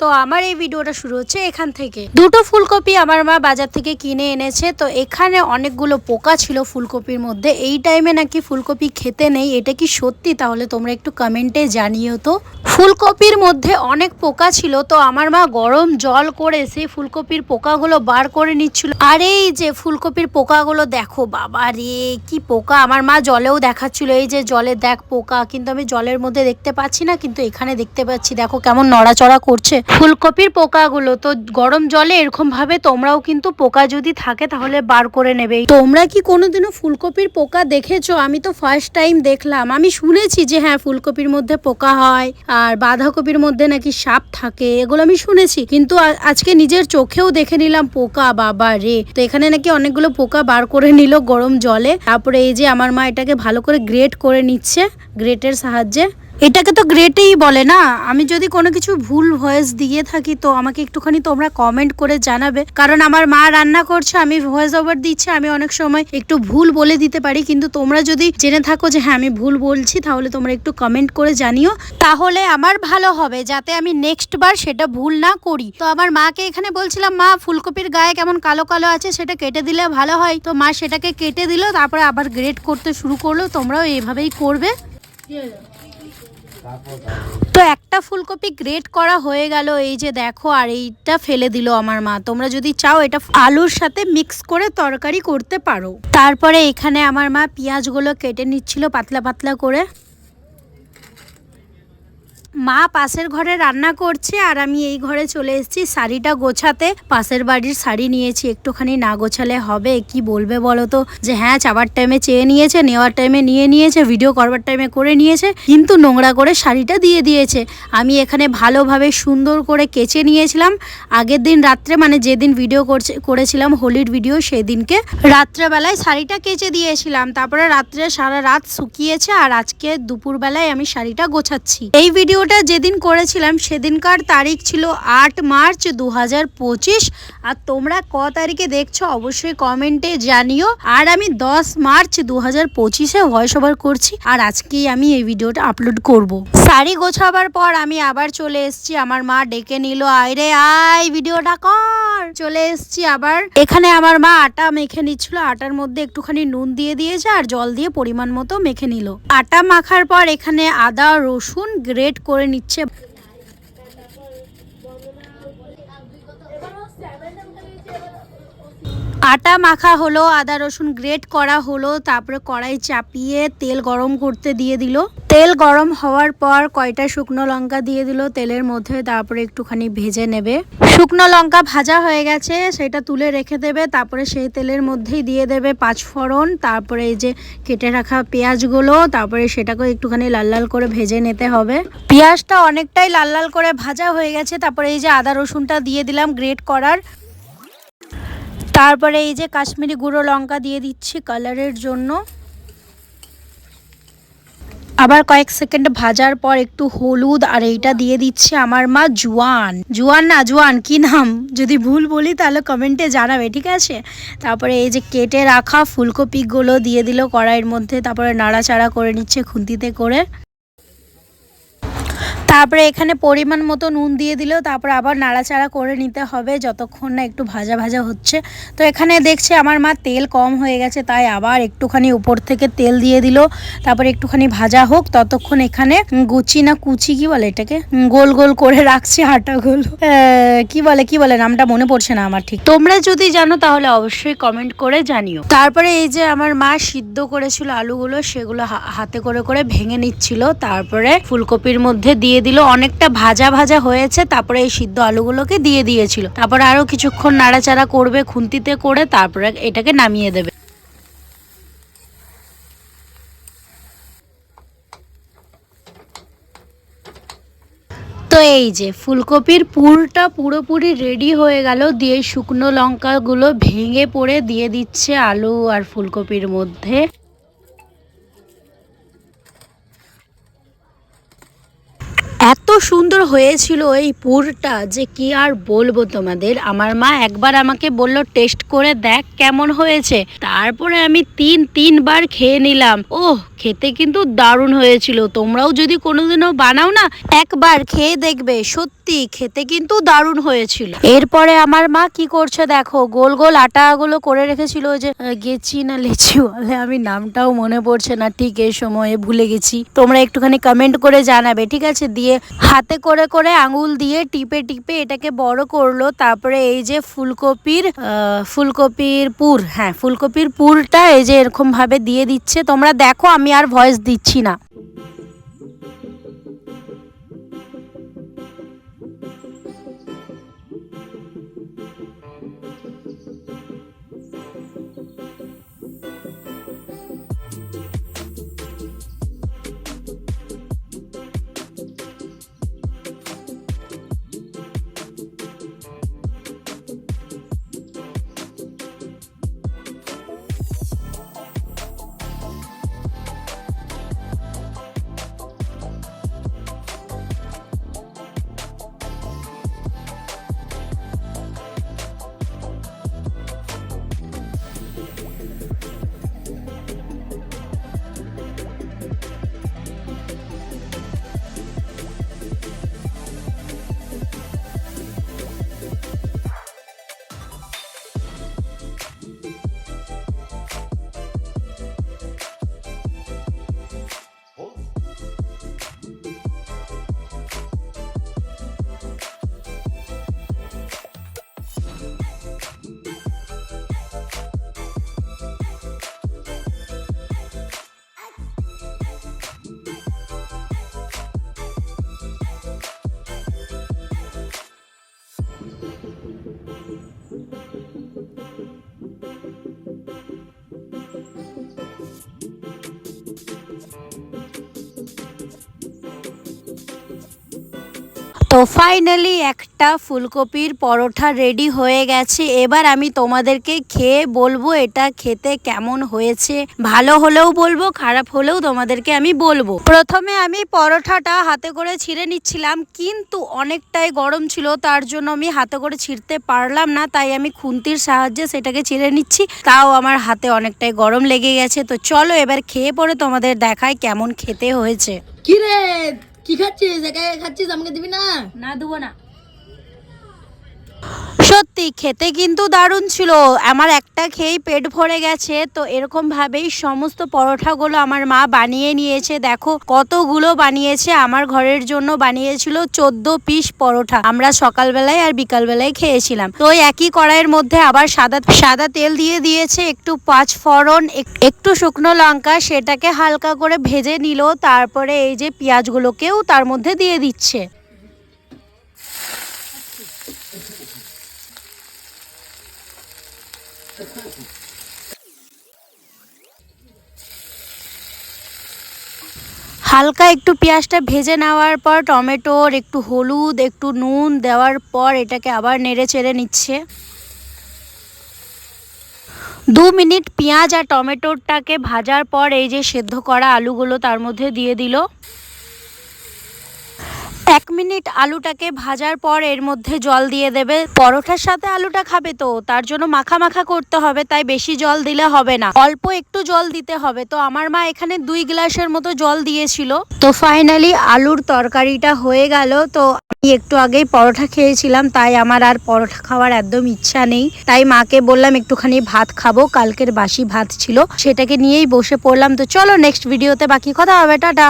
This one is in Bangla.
তো আমার এই ভিডিওটা শুরু হচ্ছে এখান থেকে। দুটো ফুলকপি আমার মা বাজার থেকে কিনে এনেছে, তো এখানে অনেকগুলো পোকা ছিল ফুলকপির মধ্যে। এই টাইমে নাকি ফুলকপি খেতে নেই, এটা কি সত্যি? তাহলে তোমরা একটু কমেন্টে জানিও তো। ফুলকপির মধ্যে অনেক পোকা ছিল, তো আমার মা গরম জল করে সেই ফুলকপির পোকাগুলো বার করে নিচ্ছিল। আর এই যে ফুলকপির পোকাগুলো, দেখো বাবা রে, কি পোকা! আমার মা জলেও দেখাচ্ছিল, এই যে জলে দেখ পোকা, কিন্তু আমি জলের মধ্যে দেখতে পাচ্ছি না, কিন্তু এখানে দেখতে পাচ্ছি, দেখো কেমন নড়াচড়া করছে। ফুলকপির পোকাগুলো, তো গরম জলে এরকম ভাবে তোমরাও কিন্তু পোকা যদি থাকে তাহলে বার করে নেবে তোমরা কি কোনোদিনও ফুলকপির পোকা দেখেছ? আমি তো ফার্স্ট টাইম দেখলাম। আমি শুনেছি যে হ্যাঁ ফুলকপির মধ্যে পোকা হয় আর বাঁধাকপির মধ্যে নাকি সাপ থাকে, এগুলো আমি শুনেছি। কিন্তু আজকে নিজের চোখেও দেখে নিলাম, পোকা বাবা রে। তো এখানে নাকি অনেকগুলো পোকা বার করে নিল গরম জলে। তারপরে এই যে আমার মা এটাকে ভালো করে গ্রেট করে নিচ্ছে গ্রেটের সাহায্যে। এটাকে তো গ্রেটেই বলে না। আমি যদি কোনো কিছু ভুল ভয়েস দিয়ে থাকি, তো আমাকে একটুখানি তোমরা কমেন্ট করে জানাবে। কারণ আমার মা রান্না করছে, আমি ভয়েস ওভার দিচ্ছি, আমি অনেক সময় একটু ভুল বলে দিতে পারি। কিন্তু তোমরা যদি জেনে থাকো যে হ্যাঁ আমি ভুল বলছি, তাহলে তোমরা একটু কমেন্ট করে জানিও। তাহলে আমার ভালো হবে, যাতে আমি নেক্সট বার সেটা ভুল না করি। তো আমার মাকে এখানে বলছিলাম, মা, ফুলকপির গায়ে কেমন কালো কালো আছে, সেটা কেটে দিলে ভালো হয়। তো মা সেটাকে কেটে দিল, তারপরে আবার গ্রেড করতে শুরু করল। তোমরাও এইভাবেই করবে। তো একটা ফুলকপি গ্রেট করা হয়ে গেল, এই যে দেখো, আর এইটা ফেলে দিল আমার মা। তোমরা যদি চাও এটা আলুর সাথে মিক্স করে তরকারি করতে পারো। তারপরে এখানে আমার মা পেঁয়াজগুলো কেটে নিচ্ছিল পাতলা পাতলা করে। মা পাশের ঘরে রান্না করছে আর আমি এই ঘরে চলে এসেছি। শাড়িটা গোছাতে। পাশের বাড়ির শাড়ি নিয়েছি। একটুখানি না গোছালে হবে। কি বলবে বলো তো? যে হ্যাঁ চাবার টাইমে চেয়ে নিয়েছে, নেওয়ার টাইমে নিয়ে নিয়েছে ভিডিও করবার টাইমে করে নিয়েছে, কিন্তু নোংরা করে শাড়িটা দিয়ে দিয়েছে। আমি এখানে ভালোভাবে সুন্দর করে কেচে নিয়েছিলাম। আগের দিন রাত্রে মানে যেদিন ভিডিও করছে, করেছিলাম হোলির ভিডিও সেদিনকে রাত্রেবেলায় শাড়িটা কেচে দিয়েছিলাম। তারপরে রাত্রে সারা রাত শুকিয়েছে আর আজকে দুপুরবেলায় আমি শাড়িটা গোছাচ্ছি। এই ভিডিওটা যেদিন করেছিলাম সেদিনকার তারিখ ছিল আট মার্চ দু হাজার পঁচিশ। আর তোমরা ক তারিখে দেখছ অবশ্যই কমেন্টে জানিও। আর আমি দশ মার্চ দু হাজার পঁচিশে ভয়েস ওভার করছি। আর আজকেই আমি এই ভিডিওটা আপলোড করব। শাড়ি গোছাবার পর আমি আবার চলে এসেছি। আমার মা ডেকে নিল, আয় রে, আয়, ভিডিওটা কর। চলে এসছি আবার। এখানে আমার মা আটা মেখে নিচ্ছিল। আটার মধ্যে একটুখানি নুন দিয়ে দিয়েছে আর জল দিয়ে পরিমাণ মতো মেখে নিল। আটা মাখার পর এখানে আদা, রসুন গ্রেট করে নিচ্ছে আটা মাখা হলো, আদা রসুন গ্রেট করা হলো, তারপরে কড়াই চাপিয়ে তেল গরম করতে দিয়ে দিল। তেল গরম হওয়ার পর কয়টা শুকনো লঙ্কা দিয়ে দিল তেলের মধ্যে, তারপরে একটুখানি ভেজে নেবে। শুকনো লঙ্কা ভাজা হয়ে গেছে, সেটা তুলে রেখে দেবে, তারপরে সেই তেলের মধ্যেই দিয়ে দেবে পাঁচ ফোড়ন তারপরে এই যে কেটে রাখা পেঁয়াজগুলো, তারপরে সেটাকে একটুখানি লাল লাল করে ভেজে নিতে হবে। পেঁয়াজটা অনেকটাই লাল লাল করে ভাজা হয়ে গেছে, তারপরে এই যে আদা রসুনটা দিয়ে দিলাম গ্রেট করার। তারপরে এই যে কাশ্মীরি গুঁড়ো লঙ্কা দিয়ে দিচ্ছি কালারের জন্য। আবার কয়েক সেকেন্ড ভাজার পর একটু হলুদ আর এইটা দিয়ে দিচ্ছে আমার মা জুয়ান। জুয়ান না, জুয়ান, কি নাম? যদি ভুল বলি তাহলে কমেন্টে জানাবে, ঠিক আছে? তারপরে এই যে কেটে রাখা ফুলকপিগুলো দিয়ে দিল কড়াইয়ের মধ্যে, তারপরে নাড়াচাড়া করে নিচ্ছে খুন্তিতে করে। তারপরে এখানে পরিমাণ মতো নুন দিয়ে দিলেও তারপর আবার নাড়াচাড়া করে নিতে হবে যতক্ষণ না একটু ভাজা ভাজা হচ্ছে। তো এখানে দেখছি আমার মা তেল কম হয়ে গেছে, তাই আবার একটুখানি উপর থেকে তেল দিয়ে দিল। তারপরে একটুখানি ভাজা হোক, ততক্ষণ এখানে গুচি না কুচি, কি বলে এটাকে? গোল গোল করে রাখছি আটাগুলো। কি বলে কি বলে, নামটা মনে পড়ছে না আমার ঠিক। তোমরা যদি জানো তাহলে অবশ্যই কমেন্ট করে জানিও। তারপরে এই যে আমার মা সিদ্ধ করেছিল আলুগুলো, সেগুলো হাতে করে করে ভেঙে নিচ্ছিল। তারপরে ফুলকপির মধ্যে দিয়ে দিল, অনেকটা ভাজা ভাজা হয়েছে, তারপরে এই সিদ্ধ আলুগুলোকে দিয়ে দিয়েছিল। তারপরে আরও কিছুক্ষণ নাড়াচাড়া করবে, খুন্তিতে করে তারপরে এটাকে নামিয়ে দেবে। তো এই যে ফুলকপির পুরটা পুরোপুরি রেডি হয়ে গেল, দিয়ে শুকনো লঙ্কাগুলো ভেঙে পড়ে দিয়ে দিচ্ছে আলু আর ফুলকপির মধ্যে। সুন্দর হয়েছিল এই পুরটা যে কি আর বলব তোমাদের? আমার মা একবার আমাকে বলল, টেস্ট করে দেখ কেমন হয়েছে। তারপরে আমি তিন, তিনবার খেয়ে নিলাম। ওহ, খেতে কিন্তু দারুণ হয়েছিল। তোমরাও যদি কোনোদিনও বানাও না, একবার খেয়ে দেখবে, সত্যি খেতে কিন্তু দারুণ হয়েছিল। এরপরে আমার মা কি করছে দেখো, গোল গোল আটাগুলো করে রেখেছিল যে গেছি না লেচি বলে, আমি নামটাও মনে পড়ছে না, ঠিক এই সময়ে ভুলে গেছি। তোমরা একটুখানি কমেন্ট করে জানাবে, ঠিক আছে? দিয়ে হাতে করে করে আঙুল দিয়ে টিপে টিপে এটাকে বড় করল। তারপরে এই যে ফুলকপির ফুলকপির পুর হ্যাঁ ফুলকপির পুরটা এই যে এরকম ভাবে দিয়ে দিচ্ছে। তোমরা দেখো, আমি আর ভয়েস দিচ্ছি না। তো ফাইনালি একটা ফুলকপির পরোটা রেডি হয়ে গেছে। এবার আমি তোমাদেরকে খেয়ে বলব এটা খেতে কেমন হয়েছে। ভালো হলেও বলব, খারাপ হলেও তোমাদেরকে আমি বলব। প্রথমে আমি পরোটাটা হাতে করে ছিঁড়ে নিচ্ছিলাম, কিন্তু অনেকটাই গরম ছিল, তার জন্য আমি হাতে করে ছিঁড়তে পারলাম না, তাই আমি খুন্তির সাহায্যে সেটাকে ছিঁড়ে নিচ্ছি। তাও আমার হাতে অনেকটাই গরম লেগে গেছে। তো চলো এবার খেয়ে পরে তোমাদের দেখায় কেমন খেতে হয়েছে। কি রে কি খাচ্ছিস? একা খাচ্ছিস? আমাকে দিবি না? না দেবো না। সত্যি, খেতে কিন্তু দারুণ ছিল। আমার একটা খেয়েই পেট ভরে গেছে। তো এরকম ভাবেই সমস্ত পরোঠাগুলো আমার মা বানিয়ে নিয়েছে। দেখো, কতগুলো বানিয়েছে। আমার ঘরের জন্য বানিয়েছিল চোদ্দ পিস পরোঠা। আমরা সকালবেলায় আর বিকালবেলায় খেয়েছিলাম। তো একই কড়াইয়ের মধ্যে আবার সাদা সাদা তেল দিয়ে দিয়েছে। একটু পাঁচ ফোড়ন, এক- একটু শুকনো লঙ্কা, সেটাকে হালকা করে ভেজে নিল। তারপরে এই যে পেঁয়াজগুলোকেও তার মধ্যে দিয়ে দিচ্ছে। হালকা একটু পেঁয়াজটা ভেজে নেওয়ার পর টমেটোর একটু হলুদ, একটু নুন দেওয়ার পর এটাকে আবার নেড়ে চেড়ে নিচ্ছে। দু মিনিট পেঁয়াজ আর টমেটোরটাকে ভাজার পর এই যে সেদ্ধ করা আলুগুলো তার মধ্যে দিয়ে দিল। এক মিনিট আলুটাকে ভাজার পর এর মধ্যে জল দিয়ে দেবে। পরোটার সাথে আলুটা খাবে তো, তার জন্য মাখা মাখা করতে হবে, তাই বেশি জল দিলে হবে না। অল্প একটু জল দিতে হবে। তো আমার মা এখানে দুই গ্লাসের মতো জল দিয়েছিল। তো ফাইনালি আলুর তরকারিটা হয়ে গেল। তো আমি একটু আগেই পরোটা খেয়েছিলাম, তাই আমার আর পরোটা খাওয়ার একদম ইচ্ছা নেই। তাই মাকে বললাম, একটুখানি ভাত খাব। কালকের বাসি ভাত ছিল, সেটাকে নিয়েই বসে পড়লাম। তো চলো নেক্সট ভিডিওতে বাকি কথা হবে। টাটা!